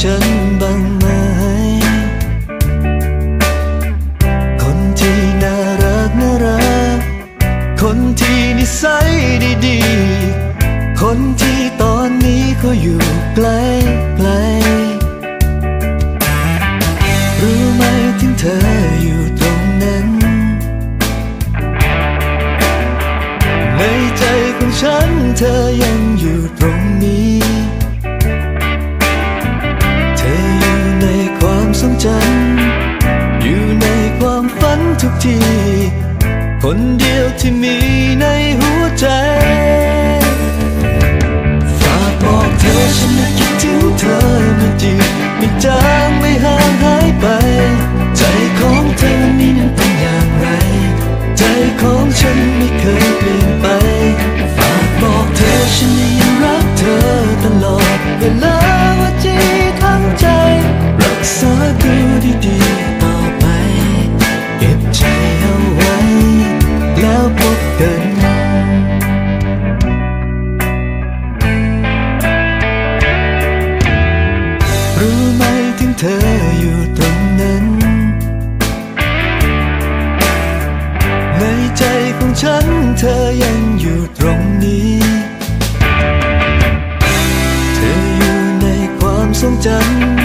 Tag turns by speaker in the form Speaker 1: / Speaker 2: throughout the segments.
Speaker 1: ฉันบ้างไหม คนที่น่ารักน่ารัก คนที่นิสัยดีๆ คนที่ตอนนี้ก็อยู่ไกลไกลรู้ไหมถึงเธออยู่ตรงนั้น ในใจของฉันเธอยังอยู่ตรง จำอยู่ในความฝันทุกที คนเดียวที่มีในหัวใจ ฝากบอกเธอฉันน่คิดถึงเธอไม่จริงไม่จางไม่ห่างหายไป ใจของเธอนี่นั้นเป็นอย่างไร ใจของฉันไม่เคยเปลี่ยนไป ธออยู่ตรงนั้น ในใจของฉันเธอยังอยู่ตรงนี้ เธออยู่ในความทรงจ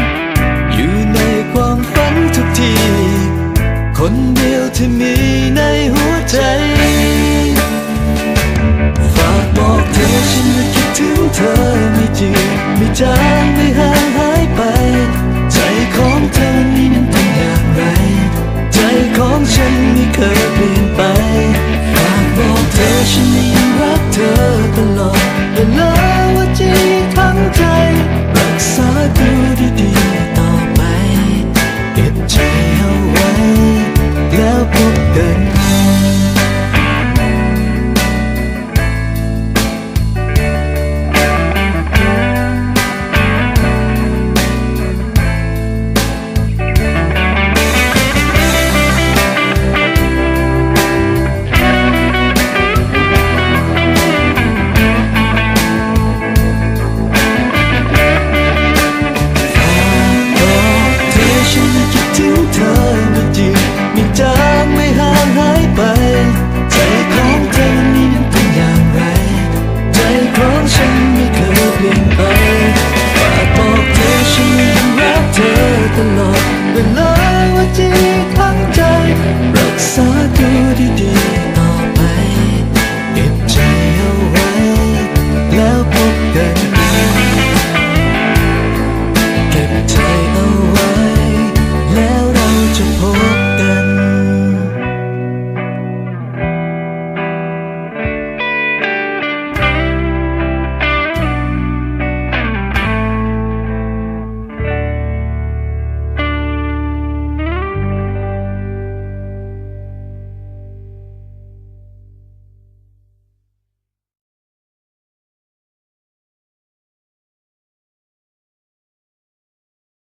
Speaker 1: ำอยู่ในความฝันทุกที คนเดียวที่มีในหัวใจ ฝากบอกเธอฉันคิดถึงเธอไม่จริงไม่จา เคยเปลี่ยนไปฝากบอกเธอฉันยังรักเธอ เวลาว่าจีคทั้งใจ รักษาตัวดีๆ